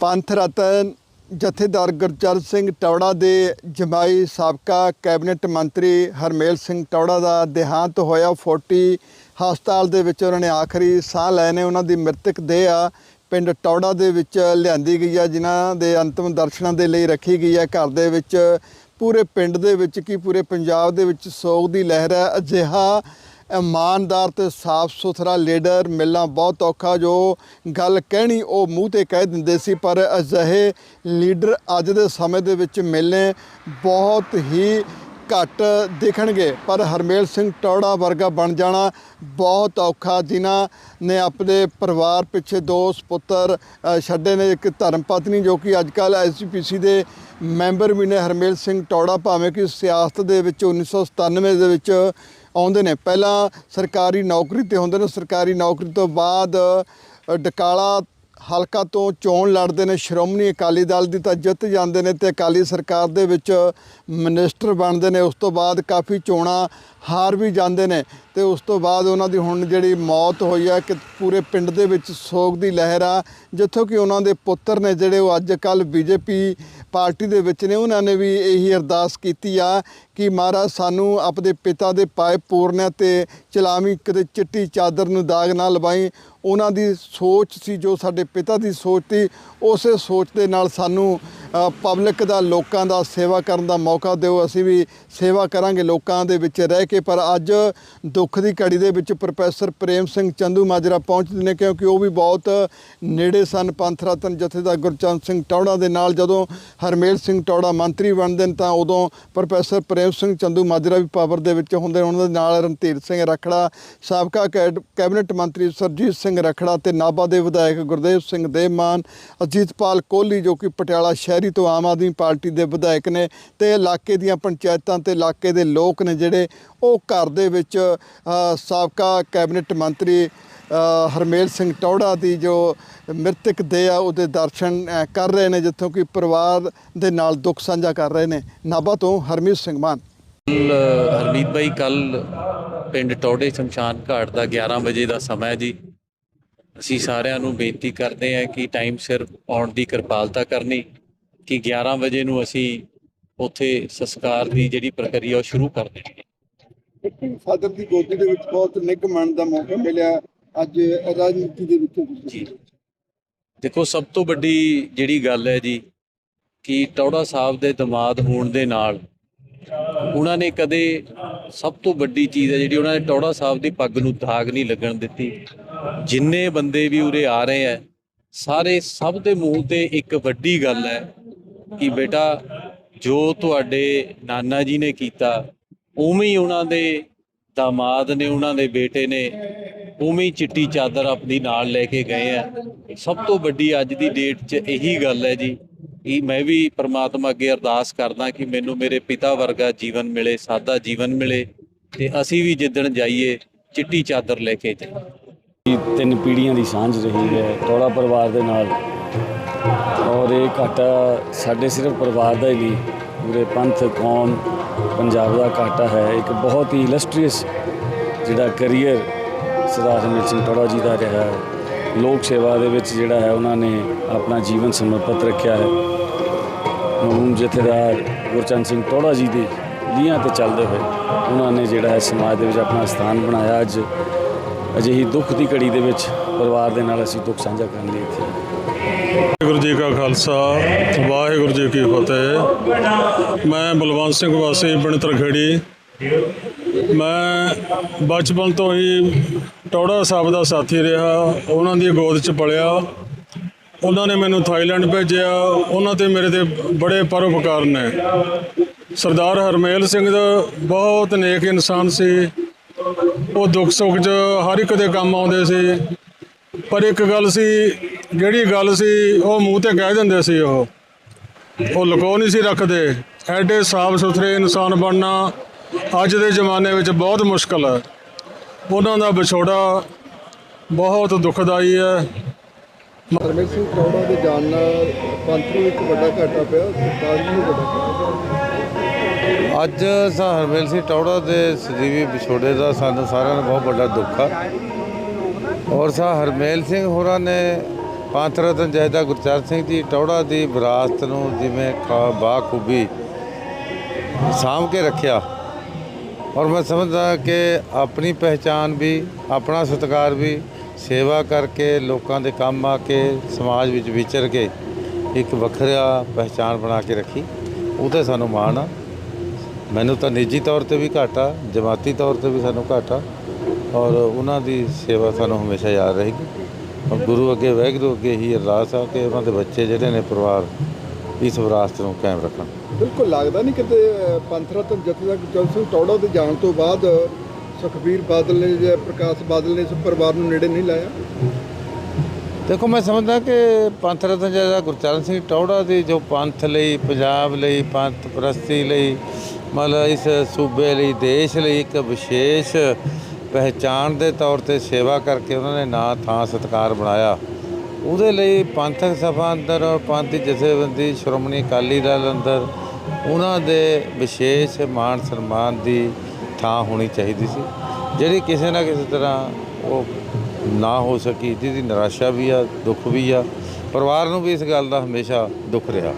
ਪੰਥ ਰਤਨ ਜਥੇਦਾਰ ਗੁਰਚਰਨ ਸਿੰਘ ਟੌੜਾ ਦੇ ਜਮਾਈ ਸਾਬਕਾ ਕੈਬਨਿਟ ਮੰਤਰੀ ਹਰਮੇਲ ਸਿੰਘ ਟੌੜਾ ਦਾ ਦੇਹਾਂਤ ਹੋਇਆ। 40 ਹਸਪਤਾਲ ਦੇ ਵਿੱਚ ਉਹਨਾਂ ਨੇ ਆਖਰੀ ਸਾਹ ਲਏ ਨੇ ਉਹਨਾਂ ਦੀ ਮ੍ਰਿਤਕ ਦੇਹ ਆ ਪਿੰਡ ਟੌੜਾ ਦੇ ਵਿੱਚ ਲਿਆਂਦੀ ਗਈ ਆ, ਜਿਨ੍ਹਾਂ ਦੇ ਅੰਤਮ ਦਰਸ਼ਨਾਂ ਦੇ ਲਈ ਰੱਖੀ ਗਈ ਹੈ ਘਰ ਦੇ ਵਿੱਚ ਪੂਰੇ ਪਿੰਡ ਦੇ ਵਿੱਚ ਕੀ ਪੂਰੇ ਪੰਜਾਬ ਦੇ ਵਿੱਚ ਸੋਗ ਦੀ ਲਹਿਰ ਹੈ, ਅਜਿਹਾ ਇਮਾਨਦਾਰ ਤੇ ਸਾਫ਼ ਸੁਥਰਾ ਲੀਡਰ ਮਿਲਣਾ ਬਹੁਤ ਔਖਾ, ਜੋ ਗੱਲ ਕਹਿਣੀ ਉਹ ਮੂੰਹ ਤੇ ਕਹਿ ਦਿੰਦੇ ਸੀ, ਪਰ ਅਜਿਹੇ ਲੀਡਰ ਅੱਜ ਦੇ ਸਮੇਂ ਦੇ ਵਿੱਚ ਮਿਲਨੇ ਬਹੁਤ ਹੀ ਘੱਟ ਦਿਖਣਗੇ। ਪਰ ਹਰਮੇਲ ਸਿੰਘ ਟੌੜਾ ਵਰਗਾ ਬਣ ਜਾਣਾ ਬਹੁਤ ਔਖਾ, ਜਿਨ੍ਹਾਂ ਨੇ ਆਪਣੇ ਪਰਿਵਾਰ ਪਿੱਛੇ ਦੋ ਸਪੁੱਤਰ ਛੱਡੇ ਨੇ, ਇੱਕ ਧਰਮ ਪਤਨੀ ਜੋ ਕਿ ਅੱਜ ਕੱਲ੍ਹ ਐਸਜੀਪੀਸੀ ਦੇ ਮੈਂਬਰ ਵੀ ਨੇ। ਹਰਮੇਲ ਸਿੰਘ ਟੌੜਾ ਭਾਵੇਂ ਕਿ ਸਿਆਸਤ ਦੇ ਵਿੱਚ 1997 ਦੇ ਵਿੱਚ ਆਉਂਦੇ ਨੇ। ਪਹਿਲਾਂ ਸਰਕਾਰੀ ਨੌਕਰੀ ਤੇ ਹੁੰਦੇ ਨੇ। ਸਰਕਾਰੀ ਨੌਕਰੀ ਤੋਂ ਬਾਅਦ ਡਕਾਲਾ ਹਲਕਾ ਤੋਂ ਚੋਣ ਲੜਦੇ ਨੇ। ਸ਼੍ਰੋਮਣੀ ਅਕਾਲੀ ਦਲ ਦੀ ਤਾਂ ਜਿੱਤ ਜਾਂਦੇ ਨੇ ਤੇ ਅਕਾਲੀ ਸਰਕਾਰ ਦੇ ਵਿੱਚ ਮਿਨਿਸਟਰ ਬਣਦੇ ਨੇ। ਉਸ ਤੋਂ ਬਾਅਦ ਕਾਫੀ ਚੋਣਾਂ ਹਾਰ ਵੀ ਜਾਂਦੇ ਨੇ। ਤੇ ਉਸ ਤੋਂ ਬਾਅਦ ਉਹਨਾਂ ਦੀ ਹੁਣ ਜਿਹੜੀ ਮੌਤ ਹੋਈ ਆ, ਕਿ ਪੂਰੇ ਪਿੰਡ ਦੇ ਵਿੱਚ ਸੋਗ ਦੀ ਲਹਿਰ ਆ, ਜਿੱਥੋਂ ਕਿ ਉਹਨਾਂ ਦੇ ਪੁੱਤਰ ਨੇ ਜਿਹੜੇ ਉਹ ਅੱਜ ਕੱਲ ਬੀਜੇਪੀ ਪਾਰਟੀ ਦੇ ਵਿੱਚ ਨੇ, ਉਹਨਾਂ ਨੇ ਵੀ ਇਹੀ ਅਰਦਾਸ ਕੀਤੀ ਆ ਕਿ ਮਹਾਰਾਜ ਸਾਨੂੰ ਆਪਣੇ ਪਿਤਾ ਦੇ ਪਾਏ ਪੂਰਨਿਆ ਤੇ ਚਲਾਵੀਂ ਕਦੇ ਚਿੱਟੀ ਚਾਦਰ ਨੂੰ ਦਾਗ ਨਾ ਲਵਾਈ। ਉਹਨਾਂ ਦੀ ਸੋਚ ਸੀ, ਜੋ ਸਾਡੇ ਪਿਤਾ ਦੀ ਸੋਚ ਸੀ, ਉਸੇ ਸੋਚ ਦੇ ਨਾਲ ਸਾਨੂੰ ਪਬਲਿਕ ਦਾ, ਲੋਕਾਂ ਦਾ ਸੇਵਾ ਕਰਨ ਦਾ ਮੌਕਾ ਦਿਓ। ਅਸੀਂ ਵੀ ਸੇਵਾ ਕਰਾਂਗੇ ਲੋਕਾਂ ਦੇ ਵਿੱਚ ਰਹਿ ਕੇ। ਪਰ ਅੱਜ ਦੁੱਖ ਦੀ ਘੜੀ ਦੇ ਵਿੱਚ ਪ੍ਰੋਫੈਸਰ ਪ੍ਰੇਮ ਸਿੰਘ ਚੰਦੂ ਮਾਜਰਾ ਪਹੁੰਚਦੇ ਨੇ ਕਿਉਂਕਿ ਉਹ ਵੀ ਬਹੁਤ ਨੇੜੇ ਸਨ। ਪੰਥ ਰਤਨ ਜਥੇਦਾਰ ਗੁਰਚੰਦ ਸਿੰਘ ਟੌੜਾ ਦੇ ਨਾਲ ਜਦੋਂ ਹਰਮੇਲ ਸਿੰਘ ਟੌੜਾ ਮੰਤਰੀ ਬਣਦੇ ਨੇ ਤਾਂ ਉਦੋਂ ਪ੍ਰੋਫੈਸਰ ਪ੍ਰੇਮ ਸਿੰਘ ਚੰਦੂ ਮਾਜਰਾ ਵੀ ਪਾਵਰ ਦੇ ਵਿੱਚ ਹੁੰਦੇ ਉਹਨਾਂ ਦੇ ਨਾਲ ਰਣਧੀਰ ਸਿੰਘ ਰਖੜਾ, ਸਾਬਕਾ ਕੈਡ- ਕੈਬਨਿਟ ਮੰਤਰੀ ਸਰਜੀਤ ਸਿੰਘ ਰਖੜਾ ਤੇ ਨਾਭਾ ਦੇ ਵਿਧਾਇਕ ਗੁਰਦੇਵ ਸਿੰਘ ਦੇਵਮਾਨ, ਅਜੀਤਪਾਲ ਕੋਹਲੀ ਜੋ ਕਿ ਪਟਿਆਲਾ ਸ਼ਹਿਰੀ ਤੋਂ ਆਮ ਆਦਮੀ ਪਾਰਟੀ ਦੇ ਵਿਧਾਇਕ ਨੇ ਤੇ ਇਲਾਕੇ ਦੀਆਂ ਪੰਚਾਇਤਾਂ ਤੇ ਇਲਾਕੇ ਦੇ ਲੋਕ ਨੇ ਜਿਹੜੇ, ਉਹ ਘਰ ਦੇ ਵਿੱਚ ਸਾਬਕਾ ਕੈਬਨਿਟ ਮੰਤਰੀ ਹਰਮੇਲ ਸਿੰਘ ਟੌੜਾ ਦੀ ਜੋ ਮ੍ਰਿਤਕ ਦੇ ਆ, ਉਹਦੇ ਦਰਸ਼ਨ ਕਰ ਰਹੇ ਨੇ, ਜਿੱਥੋਂ ਕਿ ਪਰਿਵਾਰ ਦੇ ਨਾਲ ਦੁੱਖ ਸਾਂਝਾ ਕਰ ਰਹੇ ਨੇ। ਨਾਭਾ ਤੋਂ ਹਰਮੀਤ ਸਿੰਘ ਮਾਨ। ਹਰਮੀਤ ਭਾਈ ਕੱਲ ਪਿੰਡ ਟੌੜੇ ਸ਼ਮਸ਼ਾਨ ਘਾਟ ਦਾ 11 ਵਜੇ ਦਾ ਸਮਾਂ ਹੈ ਜੀ। ਅਸੀਂ ਸਾਰਿਆਂ ਨੂੰ ਬੇਨਤੀ ਕਰਦੇ ਹਾਂ ਕਿ ਟਾਈਮ ਸਿਰ ਆਉਣ ਦੀ ਕਿਰਪਾਲਤਾ ਕਰਨੀ। ਕਿ 11 ਵਜੇ ਨੂੰ ਅਸੀਂ ਉੱਥੇ ਸੰਸਕਾਰ ਦੀ ਜਿਹੜੀ ਪ੍ਰਕਿਰਿਆ ਉਹ ਸ਼ੁਰੂ ਕਰ ਦੇਣੀ ਹੈ ਫਾਦਰ ਦੀ ਗੋਦੀ ਦੇ ਵਿੱਚ ਬਹੁਤ ਨਿੱਘ ਮਨ ਦਾ ਮੌਕਾ ਮਿਲਿਆ। ਅੱਜ ਰਾਜਨੀਤੀ ਦੇ ਵਿੱਚ ਜੀ। ਦੇਖੋ ਸਭ ਤੋਂ ਵੱਡੀ ਜਿਹੜੀ ਗੱਲ ਹੈ ਜੀ ਕਿ ਟੌੜਾ ਸਾਹਿਬ ਦੇ ਦਮਾਦ ਹੋਣ ਦੇ ਨਾਲ ਉਹਨਾਂ ਨੇ ਕਦੇ ਸਭ ਤੋਂ ਵੱਡੀ ਚੀਜ਼ ਹੈ ਜਿਹੜੀ ਉਹਨਾਂ ਨੇ ਟੌੜਾ ਸਾਹਿਬ ਦੀ ਪੱਗ ਨੂੰ ਦਾਗ ਨਹੀਂ ਲੱਗਣ ਦਿੱਤੀ। ਜਿੰਨੇ ਬੰਦੇ ਵੀ ਉਰੇ ਆ ਰਹੇ ਆ ਸਾਰੇ ਸਭ ਦੇ ਮੂੰਹ ਤੇ ਇੱਕ ਵੱਡੀ ਗੱਲ ਹੈ ਕਿ ਬੇਟਾ, ਜੋ ਤੁਹਾਡੇ ਨਾਨਾ ਜੀ ਨੇ ਕੀਤਾ, ਉਵੇਂ ਹੀ ਉਹਨਾਂ ਦੇ ਦਾਮਾਦ ਨੇ, ਉਹਨਾਂ ਦੇ ਬੇਟੇ ਨੇ, ਉਵੇਂ ਹੀ ਚਿੱਟੀ ਚਾਦਰ ਆਪਣੀ ਨਾਲ ਲੈ ਕੇ ਗਏ ਆ। ਸਭ ਤੋਂ ਵੱਡੀ ਅੱਜ ਦੀ ਡੇਟ 'ਚ ਇਹੀ ਗੱਲ ਹੈ ਜੀ। ਕਿ ਮੈਂ ਵੀ ਪ੍ਰਮਾਤਮਾ ਅੱਗੇ ਅਰਦਾਸ ਕਰਦਾ ਕਿ ਮੈਨੂੰ ਮੇਰੇ ਪਿਤਾ ਵਰਗਾ ਜੀਵਨ ਮਿਲੇ, ਸਾਦਾ ਜੀਵਨ ਮਿਲੇ ਤੇ ਅਸੀਂ ਵੀ ਜਿੱਦਣ ਜਾਈਏ, ਚਿੱਟੀ ਚਾਦਰ ਲੈ ਕੇ ਜਾਈਏ। ਤਿੰਨ ਪੀੜ੍ਹੀਆਂ ਦੀ ਸਾਂਝ ਰਹੀ ਹੈ ਟੋੜਾ ਪਰਿਵਾਰ ਦੇ ਨਾਲ। ਔਰ ਇਹ ਘਾਟਾ ਸਾਡੇ ਸਿਰਫ ਪਰਿਵਾਰ ਦਾ ਹੀ ਨਹੀਂ, ਪੂਰੇ ਪੰਥ, ਕੌਮ, ਪੰਜਾਬ ਦਾ ਘਾਟਾ ਹੈ। ਇੱਕ ਬਹੁਤ ਹੀ ਇਲਸਟਰੀਅਸ ਜਿਹੜਾ ਕੈਰੀਅਰ ਸਰਦਾਰ ਹਰਮੀਤ ਸਿੰਘ ਟੋੜਾ ਜੀ ਦਾ ਰਿਹਾ ਹੈ। ਲੋਕ ਸੇਵਾ ਦੇ ਵਿੱਚ ਜਿਹੜਾ ਹੈ, ਉਹਨਾਂ ਨੇ ਆਪਣਾ ਜੀਵਨ ਸਮਰਪਿਤ ਰੱਖਿਆ ਹੈ। ਮਰਹੂਮ ਜਥੇਦਾਰ ਗੁਰਚੰਦ ਸਿੰਘ ਟੋੜਾ ਜੀ ਦੇ ਲੀਹਾਂ ਤੇ ਚੱਲਦੇ ਹੋਏ ਉਹਨਾਂ ਨੇ ਜਿਹੜਾ ਹੈ, ਸਮਾਜ ਦੇ ਵਿੱਚ ਆਪਣਾ ਸਥਾਨ ਬਣਾਇਆ। ਅੱਜ ਅਜਿਹੀ ਦੁੱਖ ਦੀ ਘੜੀ ਦੇ ਵਿੱਚ ਪਰਿਵਾਰ ਦੇ ਨਾਲ ਅਸੀਂ ਦੁੱਖ ਸਾਂਝਾ ਕਰਨ ਲਈ ਇੱਥੇ ਵਾਹਿਗੁਰੂ ਜੀ ਕਾ ਖਾਲਸਾ, ਵਾਹਿਗੁਰੂ ਜੀ ਕੀ ਫਤਿਹ। ਮੈਂ ਬਲਵੰਤ ਸਿੰਘ ਵਾਸੀ, ਪਿੰਡ ਤਰਖੇੜੀ। ਮੈਂ ਬਚਪਨ ਤੋਂ ਹੀ ਟੌੜਾ ਸਾਹਿਬ ਦਾ ਸਾਥੀ ਰਿਹਾ, ਉਹਨਾਂ ਦੀ ਗੋਦ 'ਚ ਪਲਿਆ। ਉਹਨਾਂ ਨੇ ਮੈਨੂੰ ਥਾਈਲੈਂਡ ਭੇਜਿਆ, ਉਹਨਾਂ ਤੇ ਮੇਰੇ ਤੇ ਬੜੇ ਪਰਉਪਕਾਰ ਨੇ। ਸਰਦਾਰ ਹਰਮੇਲ ਸਿੰਘ ਦਾ ਬਹੁਤ ਨੇਕ ਇਨਸਾਨ ਸੀ। ਉਹ ਦੁੱਖ ਸੁੱਖ 'ਚ ਹਰ ਇੱਕ ਦੇ ਕੰਮ ਆਉਂਦੇ ਸੀ। ਪਰ ਇੱਕ ਗੱਲ ਸੀ ਜਿਹੜੀ ਗੱਲ ਸੀ ਉਹ ਮੂੰਹ ਤੇ ਕਹਿ ਦਿੰਦੇ ਸੀ ਉਹ। ਉਹ ਲੁਕੋ ਨਹੀਂ ਸੀ ਰੱਖਦੇ। ਐਡੇ ਸਾਫ਼ ਸੁਥਰੇ ਇਨਸਾਨ ਬਣਨਾ ਅੱਜ ਦੇ ਜ਼ਮਾਨੇ ਵਿੱਚ ਬਹੁਤ ਮੁਸ਼ਕਲ ਹੈ। ਉਹਨਾਂ ਦਾ ਵਿਛੋੜਾ ਬਹੁਤ ਦੁਖਦਾਈ ਹੈ। ਹਰਮੇਲ ਸਿੰਘ ਟੌੜਾ ਦੇ ਜਾਣ ਨਾਲ ਪੰਥ ਨੂੰ ਇੱਕ ਵੱਡਾ ਘਾਟਾ ਪਿਆ ਸਰਕਾਰ ਨੂੰ ਵੀ ਵੱਡਾ ਘਾਟਾ ਅੱਜ ਸਾ ਹਰਮੇਲ ਸਿੰਘ ਟੌੜਾ ਦੇ ਸਜੀਵੀ ਵਿਛੋੜੇ ਦਾ ਸਾਨੂੰ ਸਾਰਿਆਂ ਨੂੰ ਬਹੁਤ ਵੱਡਾ ਦੁੱਖ ਆ। ਔਰ ਸਾ ਹਰਮੇਲ ਸਿੰਘ ਹੋਰਾਂ ਨੇ ਪੰਥ ਰਤਨ ਜੈਦਾ ਗੁਰਚਰਨ ਸਿੰਘ ਜੀ, ਟੌੜਾ ਦੀ ਵਿਰਾਸਤ ਨੂੰ ਜਿਵੇਂ ਬਾਖੂਬੀ ਸਾਂਭ ਕੇ ਰੱਖਿਆ। ਔਰ ਮੈਂ ਸਮਝਦਾ ਕਿ ਆਪਣੀ ਪਹਿਚਾਨ ਵੀ, ਆਪਣਾ ਸਤਿਕਾਰ ਵੀ, ਸੇਵਾ ਕਰਕੇ ਲੋਕਾਂ ਦੇ ਕੰਮ ਆ ਕੇ ਸਮਾਜ ਵਿੱਚ ਵਿਚਰ ਕੇ ਇੱਕ ਵੱਖਰਾ ਪਹਿਚਾਨ ਬਣਾ ਕੇ ਰੱਖੀ। ਉਹ ਤੇ ਸਾਨੂੰ ਮਾਣ ਆ। ਮੈਨੂੰ ਤਾਂ ਨਿੱਜੀ ਤੌਰ ਤੇ ਵੀ ਘਾਟਾ, ਜਮਾਤੀ ਤੌਰ ਤੇ ਵੀ ਸਾਨੂੰ ਘਾਟਾ। ਔਰ ਉਹਨਾਂ ਦੀ ਸੇਵਾ ਸਾਨੂੰ ਹਮੇਸ਼ਾ ਯਾਦ ਰਹੇਗੀ। ਔਰ ਗੁਰੂ ਅੱਗੇ ਵਾਹਿਗੁਰੂ ਅੱਗੇ ਹੀ ਅਰਦਾਸ ਆ ਕਿ ਉਹਨਾਂ ਦੇ ਬੱਚੇ ਜਿਹੜੇ ਨੇ ਪਰਿਵਾਰ ਇਸ ਵਿਰਾਸਤ ਨੂੰ ਕਾਇਮ ਰੱਖਣ। ਬਿਲਕੁਲ ਲੱਗਦਾ ਨਹੀਂ ਕਿਤੇ ਅ, ਪੰਥ ਰਤਨ ਜਥੇਦਾਰ ਗੁਰਚਰਨ ਸਿੰਘ ਟੌੜਾ ਦੇ ਜਾਣ ਤੋਂ ਬਾਅਦ ਸੁਖਬੀਰ ਬਾਦਲ ਨੇ ਜਾਂ ਪ੍ਰਕਾਸ਼ ਬਾਦਲ ਨੇ ਇਸ ਪਰਿਵਾਰ ਨੂੰ ਨੇੜੇ ਨਹੀਂ ਲਾਇਆ? ਦੇਖੋ ਮੈਂ ਸਮਝਦਾ ਕਿ ਪੰਥ ਰਤਨ ਜਿਹੜਾ ਗੁਰਚਰਨ ਸਿੰਘ ਟੌੜਾ ਦੀ ਜੋ ਪੰਥ ਲਈ ਪੰਜਾਬ ਲਈ ਪੰਥ ਪ੍ਰਸਤੀ ਲਈ ਮਤਲਬ ਇਸ ਸੂਬੇ ਲਈ ਦੇਸ਼ ਲਈ ਇੱਕ ਵਿਸ਼ੇਸ਼ ਪਹਿਚਾਣ ਦੇ ਤੌਰ ਤੇ ਸੇਵਾ ਕਰਕੇ ਉਹਨਾਂ ਨੇ ਨਾਂ, ਥਾਂ, ਸਤਿਕਾਰ ਬਣਾਇਆ। ਉਹਦੇ ਲਈ ਪੰਥਕ ਸਭਾ ਅੰਦਰ ਔਰ ਪੰਥ ਜਥੇਬੰਦੀ, ਸ਼੍ਰੋਮਣੀ ਅਕਾਲੀ ਦਲ ਅੰਦਰ ਉਹਨਾਂ ਦੇ ਵਿਸ਼ੇਸ਼ ਮਾਣ ਸਨਮਾਨ ਦੀ ਥਾਂ ਹੋਣੀ ਚਾਹੀਦੀ ਸੀ। ਜਿਹੜੀ ਕਿਸੇ ਨਾ ਕਿਸੇ ਤਰ੍ਹਾਂ ਉਹ ਨਾ ਹੋ ਸਕੀ, ਜਿਹਦੀ ਨਿਰਾਸ਼ਾ ਵੀ ਆ, ਦੁੱਖ ਵੀ ਆ, ਪਰਿਵਾਰ ਨੂੰ ਵੀ ਇਸ ਗੱਲ ਦਾ ਹਮੇਸ਼ਾ ਦੁੱਖ ਰਿਹਾ।